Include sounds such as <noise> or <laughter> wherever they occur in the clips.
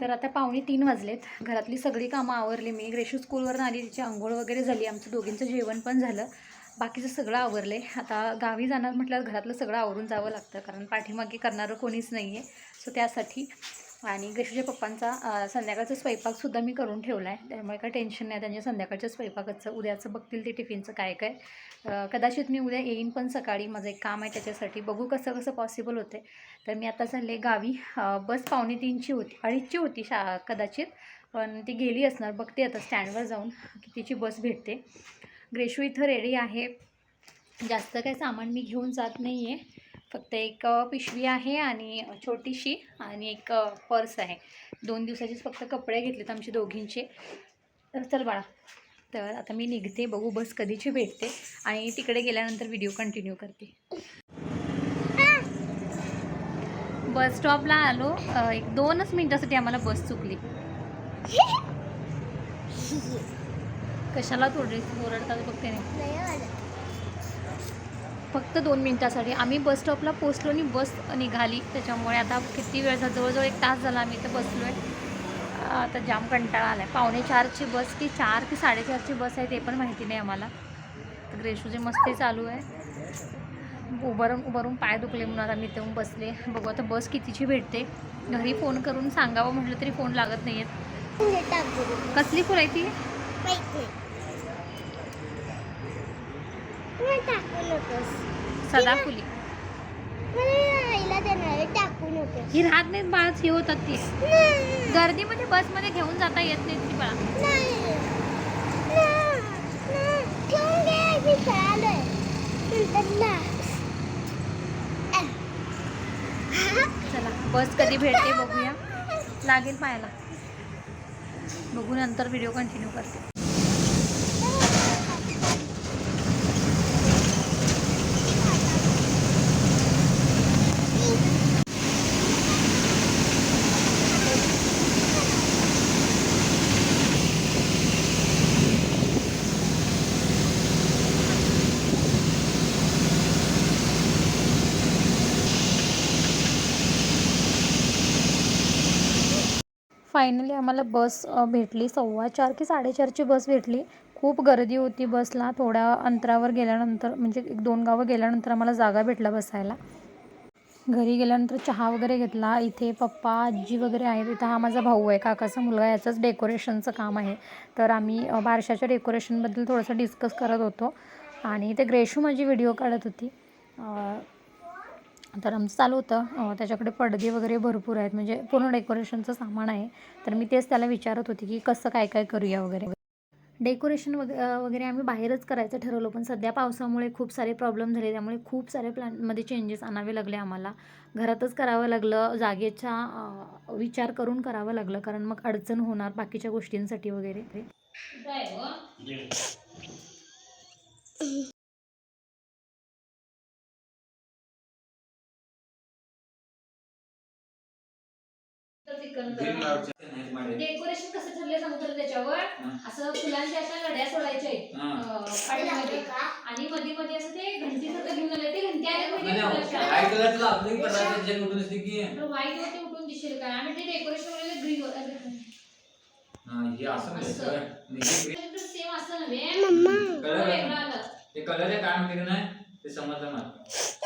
तर आता पावणे तीन वाजलेत. घरातली सगळी कामं आवरली. मी ग्रेशू स्कूलवरून आली. तिची आंघोळ वगैरे झाली. आमचं दोघींचं जेवण पण झालं. बाकीचं सगळं आवरलं. आहे आता गावी जाणार म्हटल्यावर घरातलं सगळं आवरून जावं लागतं. कारण पाठीमागे करणारं कोणीच नाही आहे सो त्यासाठी आणि ग्रेशूच्या पप्पांचा संध्याकाळचा स्वयंपाकसुद्धा मी करून ठेवला आहे त्यामुळे काय टेन्शन नाही. त्यांच्या संध्याकाळच्या स्वयंपाकाचं उद्याचं बघतील ते टिफिनचं काय काय. कदाचित मी उद्या येईन पण सकाळी. माझं एक काम आहे त्याच्यासाठी. बघू कसं कसं पॉसिबल होते तर मी आता चालले गावी. बस पावणे तीनची होती. अडीचची होती शा कदाचित. पण ती गेली असणार. बघते आता स्टँडवर जाऊन की तिची बस भेटते. ग्रेशू इथं रेडी आहे. जास्त काही सामान मी घेऊन जात नाही आहे फक्त एक पिशवी आहे आणि छोटीशी आणि एक पर्स आहे. दोन दिवसाचेच फक्त कपडे घेतलेत आमचे दोघींचे. तर चल बाळा तर आता मी निघते बघू बस कधीची भेटते आणि तिकडे गेल्यानंतर व्हिडिओ कंटिन्यू करते. बस स्टॉपला आलो एक दोनच मिनटासाठी आम्हाला बस चुकली. <laughs> कशाला थोडी ओरडतात बघते नाही. फक्त दोन मिनटासाठी. आम्ही बस स्टॉपला पोचलो आणि बस निघाली. त्याच्यामुळे आता किती वेळ झाला? जवळजवळ एक तास झाला आम्ही इथं बसलो आहे आता जाम कंटाळा आला आहे पावणे चारची बस की चार की साडेचारची बस आहे ते पण माहिती नाही आम्हाला. तर ग्रेशूचे मस्ती चालू आहे. उभारून उभारून पाय दुखले म्हणून आता मी तेव्हा बसले. बघू आता बस कितीची भेटते. घरी फोन करून सांगावं म्हटलं तरी फोन लागत नाही आहेत कसली फुल आहे ती? सदाफुली. टाकू नको ही राहत नाहीत हे होतात ती. गर्दीमध्ये बसमध्ये घेऊन जाता येत नाही ती बाळा. चला बस कधी भेटते बघूया. लागेल पाहायला बघू नंतर व्हिडिओ कंटिन्यू करते. फायनली आम्हाला बस भेटली. सव्वा चार की साडेचारची बस भेटली. खूप गर्दी होती बसला थोड्या अंतरावर गेल्यानंतर म्हणजे एक दोन गावं गेल्यानंतर आम्हाला जागा भेटला बसायला. घरी गेल्यानंतर चहा वगैरे घेतला. इथे पप्पा आजी वगैरे आहेत. इथं हा माझा भाऊ आहे. काकाचा मुलगा याचंच डेकोरेशनचं काम आहे. तर आम्ही बारशाच्या डेकोरेशनबद्दल थोडंसं डिस्कस करत होतो. आणि इथे ग्रेशू माझी व्हिडिओ काढत होती. तर आमचं चालू होतं. त्याच्याकडे पडदे वगैरे भरपूर आहेत. म्हणजे पूर्ण डेकोरेशनचं सामान आहे. तर मी तेच त्याला विचारत होती की कसं काय काय करूया वगैरे. डेकोरेशन वग वगैरे आम्ही बाहेरच करायचं ठरवलं. पण सध्या पावसामुळे खूप सारे प्रॉब्लेम झाले. त्यामुळे खूप सारे प्लॅनमध्ये चेंजेस आणावे लागले आम्हाला. घरातच करावं लागलं. जागेचा विचार करून करावं लागलं. कारण मग अडचण होणार बाकीच्या गोष्टींसाठी वगैरे. डेकोरेशन कसं ठरलं सांगतो त्याच्यावर? असं फुलांच्या अशा लढ्या सोडायच्या आहेत. आणि मध्ये मध्ये असं ते घंटी सारखं घेऊन आलं ते घंटी आल्या तर white वरती उठून दिसेल काय आणि ते डेकोरेशन वगैरे ग्रीन हा, हे असं असं. सेम असं नव्हे मम्मा. थोडं वेगळं आलं. ते कलर आहे काय म्हणते की नाही? ते समजलं मला.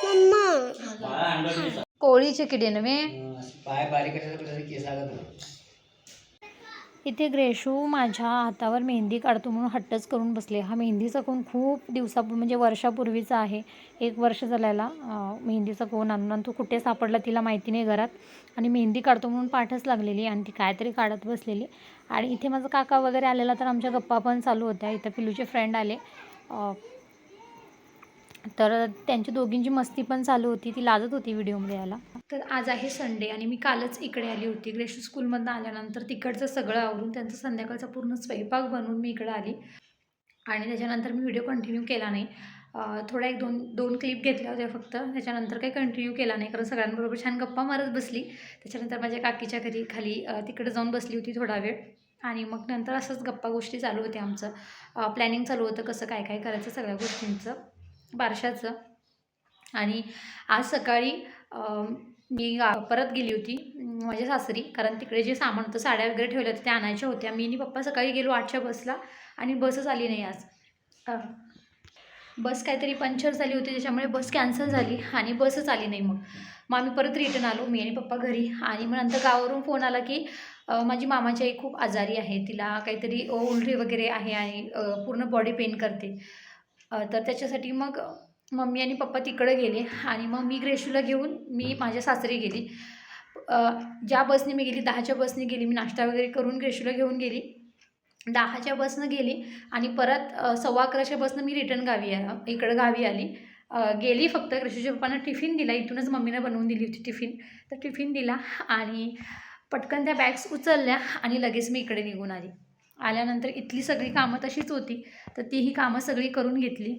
मम्मा. बाळा अंडर कोळीचे किडे नव्हे? पाय बारीक असेल केस लागत इथे ग्रेशू माझ्या हातावर मेहंदी काढतो म्हणून हट्टच करून बसले. हा मेहंदीचा कोण खूप दिवसा म्हणजे वर्षापूर्वीचा आहे. एक वर्ष झाल्याला मेहंदीचा कोण आणून आणि तो कुठे सापडला तिला माहिती नाही घरात. आणि मेहंदी काढतो म्हणून पाठच लागलेली आणि ती कायतरी काढत बसलेली. आणि इथे माझा काका वगैरे आलेला तर आमच्या गप्पा पण चालू होत्या. इथं पिलूचे फ्रेंड आले. तर त्यांची दोघींची मस्ती पण चालू होती. ती लाजत होती व्हिडिओमध्ये यायला. तर आज आहे संडे आणि मी कालच इकडे आली होती. ग्रेशू स्कूलमधनं आल्यानंतर तिकडचं सगळं आवरून त्यांचा संध्याकाळचा पूर्ण स्वयंपाक बनवून मी इकडं आली. आणि त्याच्यानंतर मी व्हिडिओ कंटिन्यू केला नाही. थोडा एक दोन दोन क्लिप घेतल्या होत्या फक्त. त्याच्यानंतर काही कंटिन्यू केला नाही. कारण सगळ्यांबरोबर छान गप्पा मारत बसली. त्याच्यानंतर माझ्या काकीच्या घरी खाली तिकडं तिकडे जाऊन बसली होती थोडा वेळ. आणि मग नंतर असंच गप्पा गोष्टी चालू होत्या आमचं. प्लॅनिंग चालू होतं कसं काय काय करायचं सगळ्या गोष्टींचं. बारशाचं. आणि आज सकाळी मी परत गेली होती माझ्या सासरी. कारण तिकडे जे सामान होतं साड्या वगैरे ठेवल्या होत्या त्या आणायच्या होत्या. मी आणि पप्पा सकाळी गेलो आठच्या बसला आणि बसच आली नाही आज. बस काहीतरी पंक्चर झाली होती त्याच्यामुळे बस कॅन्सल झाली आणि बसच आली नाही मग. मग आम्ही परत रिटर्न आलो मी आणि पप्पा घरी. आणि मग नंतर गावावरून फोन आला की माझी मामाची आई खूप आजारी आहे. तिला काहीतरी उलटी वगैरे आहे आणि पूर्ण बॉडी पेन करते. तर त्याच्यासाठी मग मम्मी आणि पप्पा तिकडं गेले आणि मग मी ग्रेशूला घेऊन मी माझ्या सासरी गेली. ज्या बसने मी गेली दहाच्या बसने गेली मी नाश्ता वगैरे करून ग्रेशूला घेऊन गेली. दहाच्या बसनं गेली आणि परत सव्वा अकराच्या बसनं मी रिटर्न गावी आ इकडं गावी आली. गेली फक्त ग्रेशूच्या पप्पांना टिफिन दिला. इथूनच मम्मीनं बनवून दिली होती टिफिन. तर टिफिन दिला आणि पटकन त्या बॅग्स उचलल्या आणि लगेच मी इकडे निघून आली. आल्यानंतर इथली सगळी कामं तशीच होती. तर तीही कामं सगळी करून घेतली.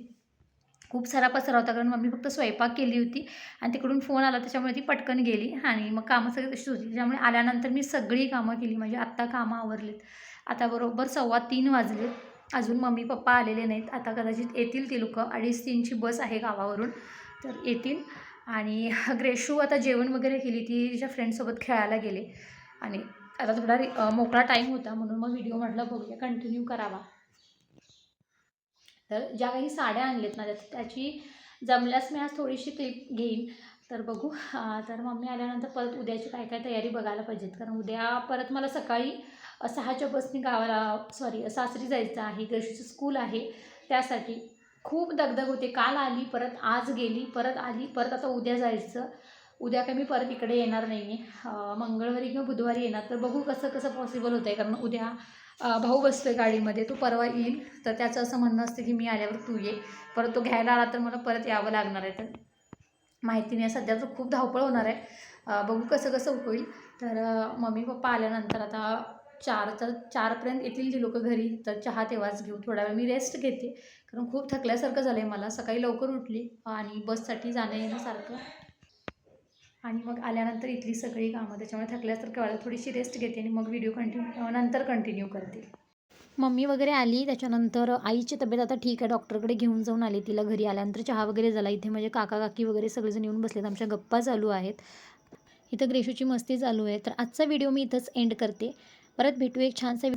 खूप सारा पसरा होता कारण मम्मी फक्त स्वयंपाक केली होती आणि तिकडून फोन आला त्याच्यामुळे ती पटकन गेली. आणि मग कामं सगळी तशीच होती. त्याच्यामुळे आल्यानंतर मी सगळी कामं केली. म्हणजे आत्ता कामं आवरलीत. आता बरोबर सव्वा तीन वाजले. अजून मम्मी पप्पा आलेले नाहीत. आता कदाचित येतील ती लोकं. अडीच तीनची बस आहे गावावरून. तर येतील. आणि <laughs> ग्रेशू आता जेवण वगैरे केली. ती तिच्या फ्रेंडसोबत खेळायला गेले. आणि आता थोडा रि- मोकळा टाईम होता. म्हणून मग व्हिडिओ म्हटलं बघूया. कंटिन्यू करावा. तर ज्या काही साड्या आणल्यात ना त्यात- त्याची जमल्यास मी आज थोडीशी क्लिप घेईन. तर बघू. तर मम्मी आल्यानंतर परत उद्याची काय काय तयारी बघायला पाहिजेत. कारण उद्या परत मला सकाळी सहाच्या बसनी गावाला सॉरी सासरी जायचं आहे. ग्रेशूचं स्कूल आहे. त्यासाठी खूप दगदग होते. काल आली परत आज गेली परत आली परत आता उद्या जायचं. उद्या काय मी परत इकडे येणार नाही आहे मंगळवारी किंवा बुधवारी येणार. तर बघू कसं कसं पॉसिबल होतं आहे कारण उद्या भाऊ बसतो आहे गाडीमध्ये तो परवा येईल. तर त्याचं असं म्हणणं असतं की मी आल्यावर तू ये. परत तो घ्यायला आला तर मला परत यावं लागणार आहे. तर माहिती नाही सध्या तर खूप धावपळ होणार आहे. बघू कसं कसं होईल. तर मम्मी पप्पा आल्यानंतर आता चारचं चारपर्यंत येतील ती लोकं घरी. तर चहा तेव्हाच घेऊ. थोडा वेळ मी रेस्ट घेते. कारण खूप थकल्यासारखं झालं आहे मला. सकाळी लवकर उठली आणि बससाठी जाणं येणं सारखं. आणि मग आल्यानंतर इथली सगळी कामं त्याच्यामुळे थकल्यास तर कळलं थोडीशी रेस्ट घेते आणि मग व्हिडिओ कंटिन्यू नंतर कंटिन्यू करते. मम्मी वगैरे आली त्याच्यानंतर आईची तब्येत आता ठीक आहे डॉक्टरकडे घेऊन जाऊन आली तिला घरी आल्यानंतर चहा वगैरे झाला. इथे म्हणजे काका काकी वगैरे सगळेजण येऊन बसलेत आमच्या गप्पा चालू आहेत. इथं ग्रेशूची मस्ती चालू आहे. तर आजचा व्हिडिओ मी इथंच एंड करते. परत भेटू एक छानसा